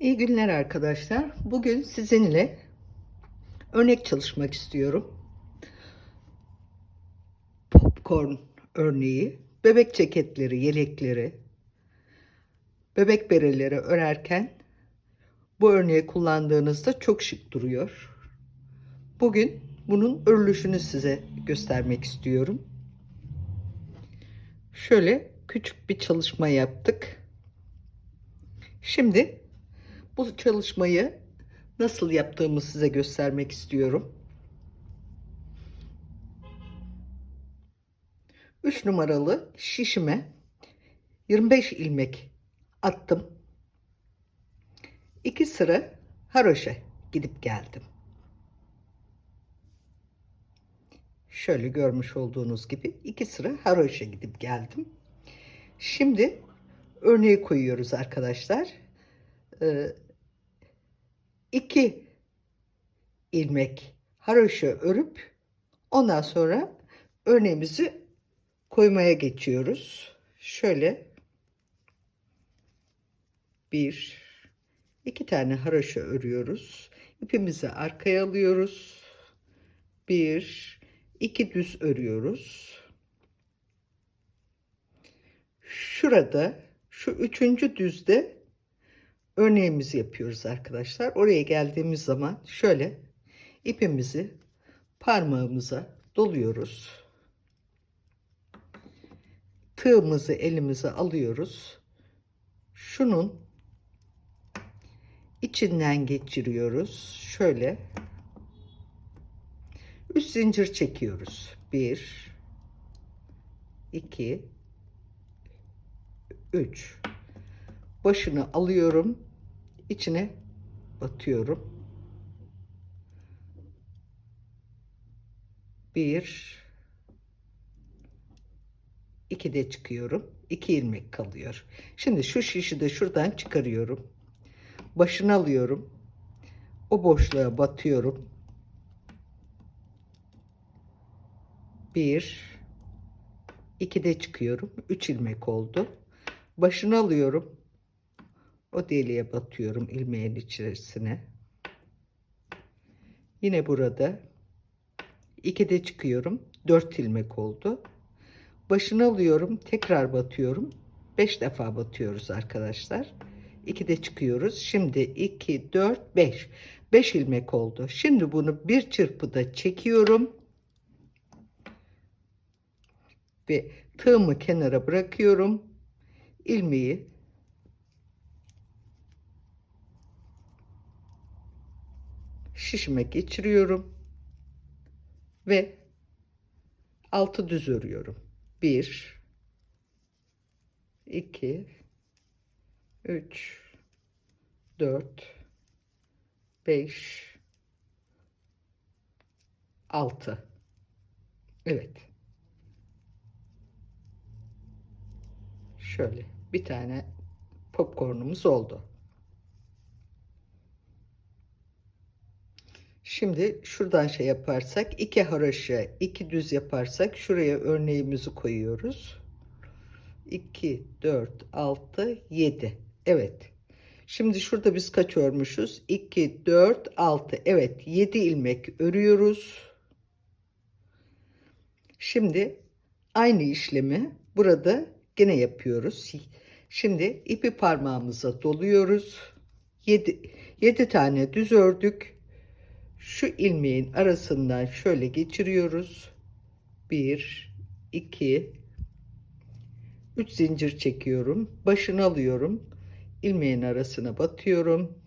İyi günler arkadaşlar. Bugün sizinle örnek çalışmak istiyorum. Popcorn örneği, bebek ceketleri, yelekleri, bebek bereleri örerken bu örneği kullandığınızda çok şık duruyor. Bugün bunun örülüşünü size göstermek istiyorum. Şöyle küçük bir çalışma yaptık. Şimdi bu çalışmayı nasıl yaptığımı size göstermek istiyorum. 3 numaralı şişime 25 ilmek attım. 2 sıra haroşa gidip geldim. Şöyle görmüş olduğunuz gibi iki sıra haroşa gidip geldim. Şimdi örneği koyuyoruz arkadaşlar. Ee, iki ilmek haroşa örüp ondan sonra örneğimizi koymaya geçiyoruz. Şöyle bir iki tane haroşa örüyoruz. İpimizi arkaya alıyoruz. Bir iki düz örüyoruz. Şurada şu üçüncü düzde örneğimizi yapıyoruz arkadaşlar. Oraya geldiğimiz zaman şöyle ipimizi parmağımıza doluyoruz. Tığımızı elimize alıyoruz. Şunun içinden geçiriyoruz. Şöyle üç zincir çekiyoruz. Bir, iki, üç. Başını alıyorum. İçine batıyorum. Bir, iki de çıkıyorum. İki ilmek kalıyor. Şimdi şu şişi de şuradan çıkarıyorum. Başını alıyorum. O boşluğa batıyorum. Bir, iki de çıkıyorum. Üç ilmek oldu. Başını alıyorum. O deliğe batıyorum ilmeğin içerisine. Yine burada iki de çıkıyorum. Dört ilmek oldu. Başını alıyorum. Tekrar batıyorum. Beş defa batıyoruz arkadaşlar. İki de çıkıyoruz. Şimdi iki, dört, beş. Beş ilmek oldu. Şimdi bunu bir çırpıda çekiyorum. Ve tığımı kenara bırakıyorum. ilmeği şişime geçiriyorum ve altı düz örüyorum. 1 2 3 4 5 6 Evet. Şöyle bir tane popcornumuz oldu. Şimdi şuradan şey yaparsak iki haroşa iki düz yaparsak şuraya örneğimizi koyuyoruz. 2 4 6 7 evet. Şimdi şurada biz kaç örmüşüz? 2 4 6 evet 7 ilmek örüyoruz. Şimdi aynı işlemi burada gene yapıyoruz. Şimdi ipi parmağımıza doluyoruz. 7 7 tane düz ördük şu ilmeğin arasından şöyle geçiriyoruz. 1 2 3 zincir çekiyorum. Başını alıyorum. ilmeğin arasına batıyorum.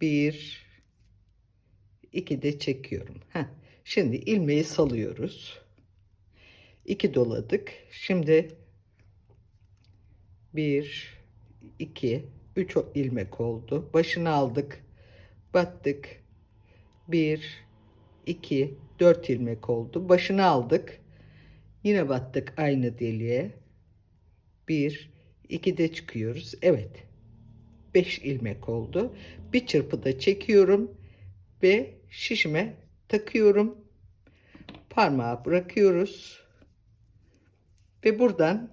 1 2 de çekiyorum. Heh. Şimdi ilmeği salıyoruz. 2 doladık. Şimdi 1 2 3 ilmek oldu. Başını aldık. Battık 1 2 4 ilmek oldu. Başını aldık. Yine battık aynı deliğe. 1 2 de çıkıyoruz. Evet. 5 ilmek oldu. Bir çırpıda çekiyorum ve şişime takıyorum. Parmağı bırakıyoruz. Ve buradan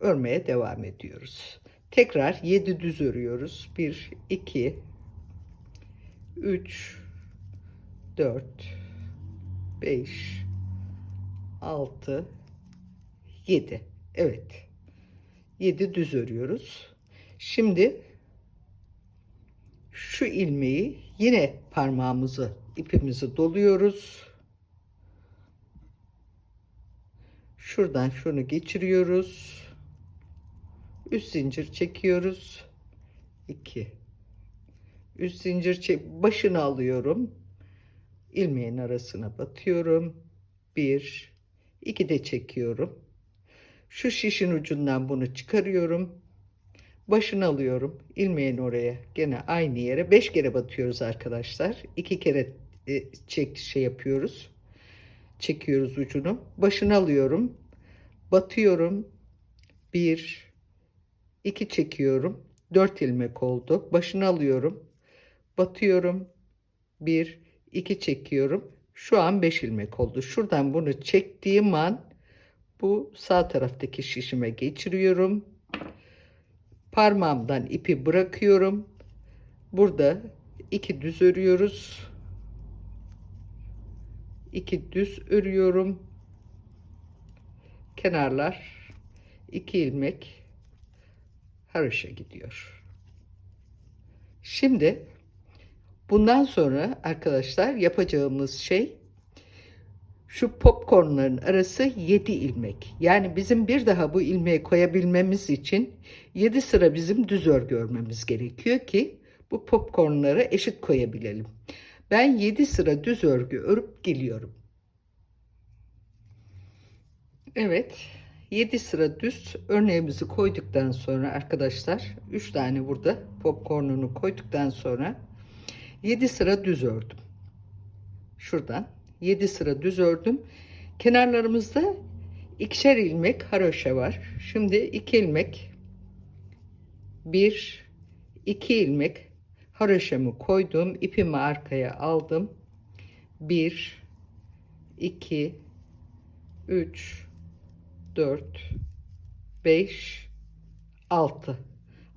örmeye devam ediyoruz. Tekrar 7 düz örüyoruz. 1 2 3 4 5 6 7 Evet. 7 düz örüyoruz. Şimdi şu ilmeği yine parmağımızı ipimizi doluyoruz. Şuradan şunu geçiriyoruz. Üst zincir çekiyoruz. 2 üst zincir çek başını alıyorum ilmeğin arasına batıyorum. Bir, iki de çekiyorum. Şu şişin ucundan bunu çıkarıyorum. Başını alıyorum. ilmeğin oraya gene aynı yere beş kere batıyoruz arkadaşlar. İki kere e, çek şey yapıyoruz. Çekiyoruz ucunu. Başını alıyorum. Batıyorum. Bir, iki çekiyorum. Dört ilmek oldu. Başını alıyorum. Batıyorum. Bir, 2 çekiyorum. Şu an 5 ilmek oldu. Şuradan bunu çektiğim an bu sağ taraftaki şişime geçiriyorum. Parmağımdan ipi bırakıyorum. Burada iki düz örüyoruz. İki düz örüyorum. Kenarlar iki ilmek haroşa gidiyor. Şimdi Bundan sonra arkadaşlar yapacağımız şey şu popcornların arası 7 ilmek. Yani bizim bir daha bu ilmeği koyabilmemiz için 7 sıra bizim düz örgü örmemiz gerekiyor ki bu popcornları eşit koyabilelim. Ben 7 sıra düz örgü örüp geliyorum. Evet. 7 sıra düz örneğimizi koyduktan sonra arkadaşlar 3 tane burada popcornunu koyduktan sonra 7 sıra düz ördüm. Şuradan 7 sıra düz ördüm. Kenarlarımızda ikişer ilmek haroşa var. Şimdi 2 ilmek 1 2 ilmek haroşamı koydum. ipimi arkaya aldım. 1 2 3 4 5 6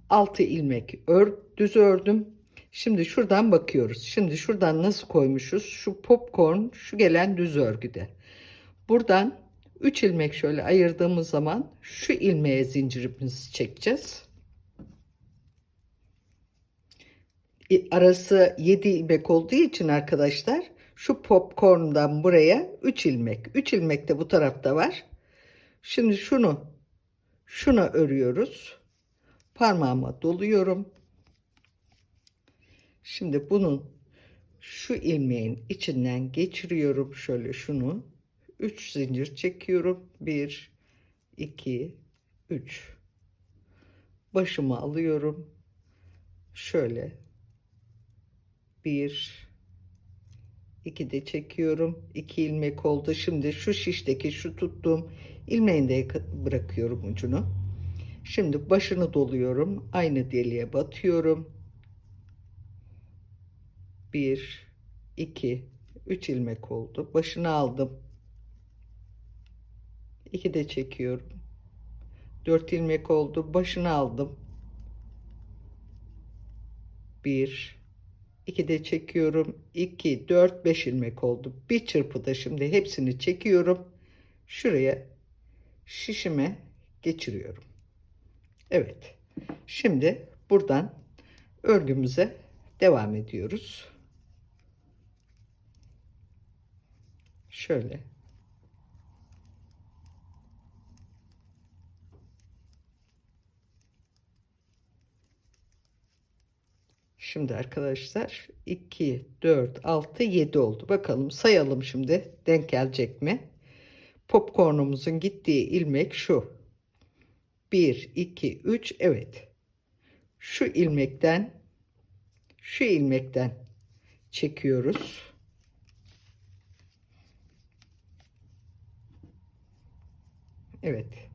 6 ilmek ör, düz ördüm. Şimdi şuradan bakıyoruz. Şimdi şuradan nasıl koymuşuz? Şu popcorn şu gelen düz örgüde. Buradan 3 ilmek şöyle ayırdığımız zaman şu ilmeğe zincirimizi çekeceğiz. Arası 7 ilmek olduğu için arkadaşlar şu popcorn'dan buraya 3 ilmek. 3 ilmek de bu tarafta var. Şimdi şunu şuna örüyoruz. Parmağıma doluyorum. Şimdi bunun şu ilmeğin içinden geçiriyorum şöyle şunu. 3 zincir çekiyorum. 1 2 3 başımı alıyorum. Şöyle 1 2 de çekiyorum. 2 ilmek oldu. Şimdi şu şişteki şu tuttuğum ilmeğini de bırakıyorum ucunu. Şimdi başını doluyorum. Aynı deliğe batıyorum. 1 2 3 ilmek oldu. Başını aldım. 2 de çekiyorum. 4 ilmek oldu. Başını aldım. 1 2 de çekiyorum. 2 4 5 ilmek oldu. Bir çırpıda şimdi hepsini çekiyorum. Şuraya şişime geçiriyorum. Evet. Şimdi buradan örgümüze devam ediyoruz. Şöyle. Şimdi arkadaşlar 2, 4, 6, 7 oldu. Bakalım sayalım şimdi denk gelecek mi? Popcornumuzun gittiği ilmek şu. 1, 2, 3 evet. Şu ilmekten şu ilmekten çekiyoruz. Evet.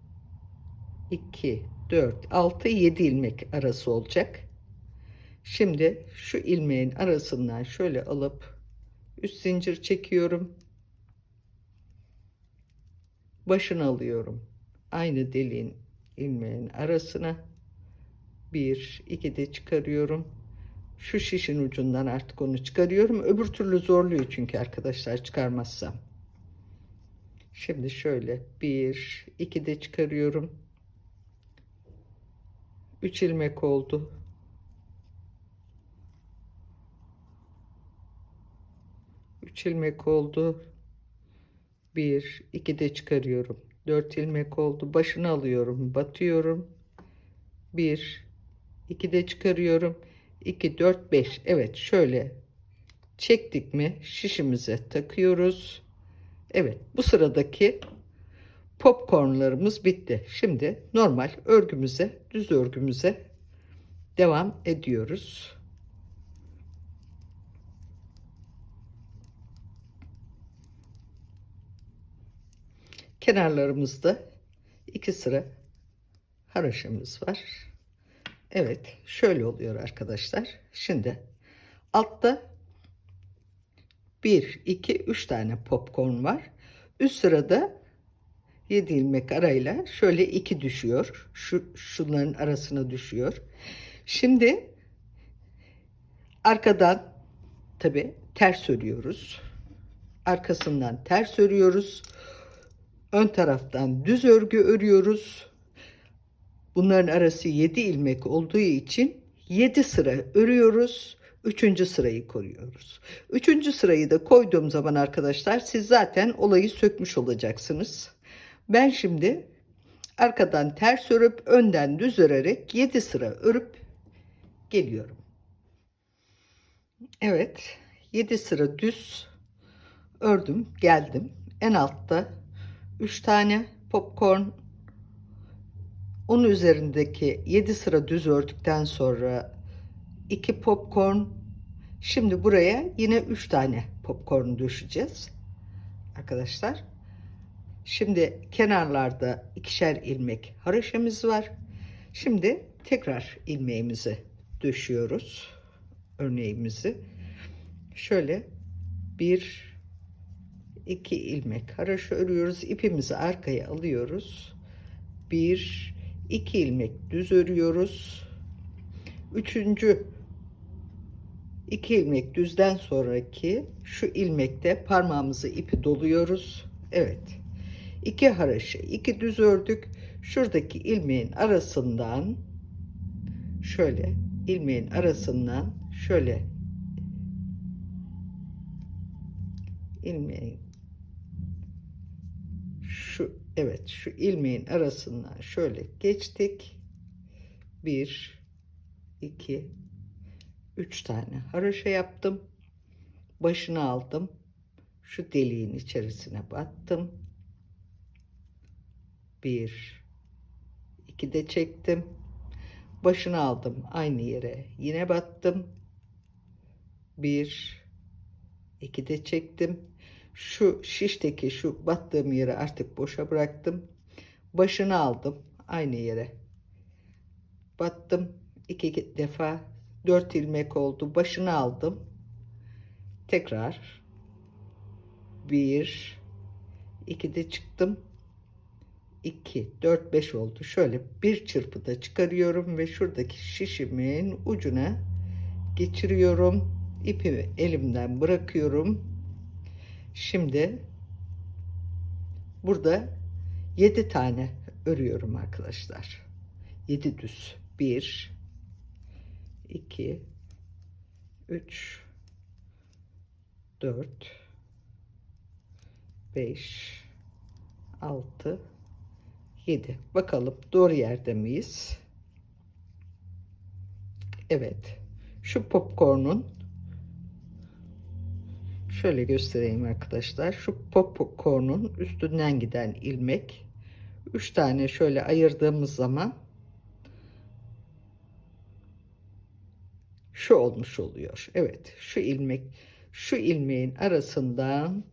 2, 4, 6, 7 ilmek arası olacak. Şimdi şu ilmeğin arasından şöyle alıp üst zincir çekiyorum. Başını alıyorum. Aynı deliğin ilmeğin arasına Bir, iki de çıkarıyorum. Şu şişin ucundan artık onu çıkarıyorum. Öbür türlü zorluyor çünkü arkadaşlar çıkarmazsam. Şimdi şöyle bir, iki de çıkarıyorum. Üç ilmek oldu. Üç ilmek oldu. Bir, iki de çıkarıyorum. Dört ilmek oldu. Başını alıyorum. Batıyorum. Bir, iki de çıkarıyorum. 2, 4, 5. Evet şöyle çektik mi şişimize takıyoruz. Evet bu sıradaki popcornlarımız bitti. Şimdi normal örgümüze, düz örgümüze devam ediyoruz. Kenarlarımızda iki sıra haroşamız var. Evet, şöyle oluyor arkadaşlar. Şimdi altta 1, 2, 3 tane popcorn var. Üst sırada 7 ilmek arayla şöyle 2 düşüyor. Şu şunların arasına düşüyor. Şimdi arkadan tabi ters örüyoruz. Arkasından ters örüyoruz. Ön taraftan düz örgü örüyoruz. Bunların arası 7 ilmek olduğu için 7 sıra örüyoruz. Üçüncü sırayı koruyoruz. Üçüncü sırayı da koyduğum zaman arkadaşlar siz zaten olayı sökmüş olacaksınız. Ben şimdi arkadan ters örüp önden düz örerek 7 sıra örüp geliyorum. Evet 7 sıra düz ördüm geldim. En altta 3 tane popcorn onun üzerindeki 7 sıra düz ördükten sonra 2 popcorn. Şimdi buraya yine 3 tane popcorn düşeceğiz. Arkadaşlar. Şimdi kenarlarda ikişer ilmek haroşemiz var. Şimdi tekrar ilmeğimizi düşüyoruz. Örneğimizi. Şöyle bir iki ilmek haroşa örüyoruz. İpimizi arkaya alıyoruz. Bir 2 ilmek düz örüyoruz. Üçüncü 2 ilmek düzden sonraki şu ilmekte parmağımızı ipi doluyoruz. Evet. 2 haraşo, 2 düz ördük. Şuradaki ilmeğin arasından şöyle ilmeğin arasından şöyle ilmeğin şu evet şu ilmeğin arasından şöyle geçtik. Bir, iki, üç tane haroşa yaptım. Başını aldım. Şu deliğin içerisine battım. Bir, iki de çektim. Başını aldım aynı yere. Yine battım. Bir, iki de çektim şu şişteki şu battığım yeri artık boşa bıraktım. Başını aldım aynı yere. Battım iki defa dört ilmek oldu. Başını aldım. Tekrar bir iki de çıktım. 2, 4, 5 oldu. Şöyle bir çırpıda çıkarıyorum ve şuradaki şişimin ucuna geçiriyorum. İpimi elimden bırakıyorum Şimdi burada 7 tane örüyorum arkadaşlar. 7 düz. 1 2 3 4 5 6 7. Bakalım doğru yerde miyiz? Evet. Şu popcorn'un Şöyle göstereyim arkadaşlar. Şu popcorn'un üstünden giden ilmek. 3 tane şöyle ayırdığımız zaman şu olmuş oluyor. Evet, şu ilmek şu ilmeğin arasından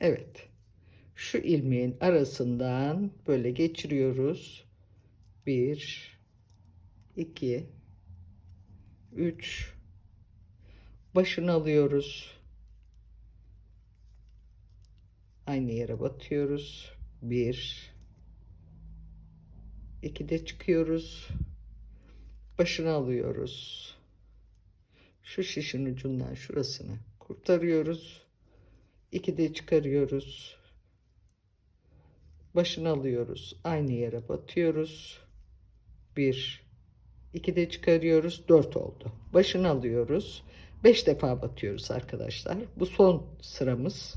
Evet. Şu ilmeğin arasından böyle geçiriyoruz. 1 2 3 başını alıyoruz. Aynı yere batıyoruz. Bir, 2'de çıkıyoruz. Başını alıyoruz. Şu şişin ucundan şurasını kurtarıyoruz. 2'de çıkarıyoruz. Başını alıyoruz. Aynı yere batıyoruz. 1 2'de çıkarıyoruz. 4 oldu. Başını alıyoruz. 5 defa batıyoruz arkadaşlar. Bu son sıramız.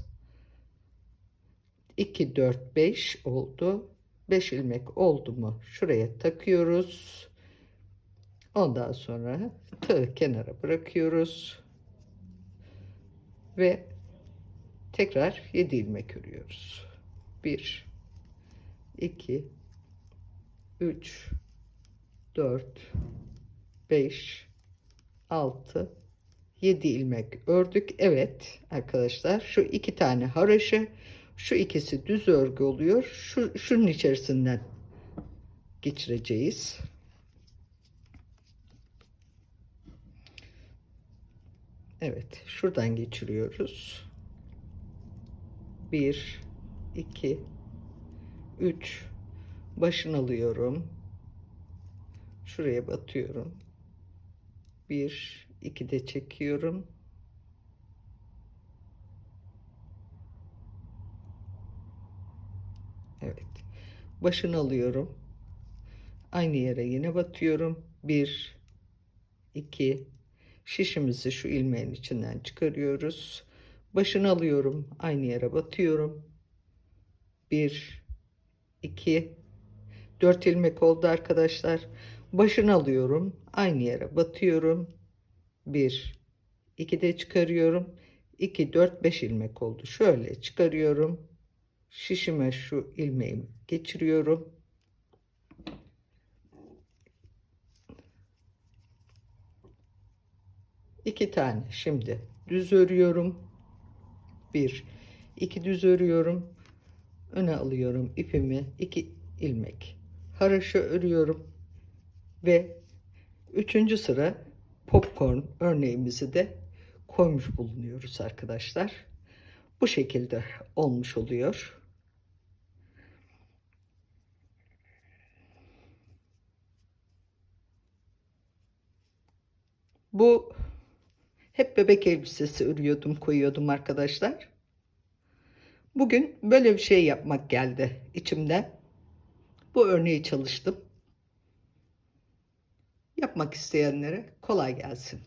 2 4 5 oldu. 5 ilmek oldu mu? Şuraya takıyoruz. Ondan sonra tığı kenara bırakıyoruz. Ve tekrar 7 ilmek örüyoruz. 1 2 3 4 5 6 7 ilmek ördük. Evet arkadaşlar şu iki tane haraşı şu ikisi düz örgü oluyor. Şu şunun içerisinden geçireceğiz. Evet, şuradan geçiriyoruz. 1 2 3 başını alıyorum. Şuraya batıyorum. 1 2 de çekiyorum. Evet. Başını alıyorum. Aynı yere yine batıyorum. 1 2 şişimizi şu ilmeğin içinden çıkarıyoruz. Başını alıyorum. Aynı yere batıyorum. 1 2 4 ilmek oldu arkadaşlar. Başını alıyorum. Aynı yere batıyorum. 1 2 de çıkarıyorum. 2 4 5 ilmek oldu. Şöyle çıkarıyorum. Şişime şu ilmeğimi geçiriyorum. İki tane şimdi düz örüyorum. Bir, iki düz örüyorum. Öne alıyorum ipimi. iki ilmek. Haraşo örüyorum. Ve üçüncü sıra popcorn örneğimizi de koymuş bulunuyoruz arkadaşlar. Bu şekilde olmuş oluyor. Bu hep bebek elbisesi örüyordum, koyuyordum arkadaşlar. Bugün böyle bir şey yapmak geldi içimden. Bu örneği çalıştım. Yapmak isteyenlere kolay gelsin.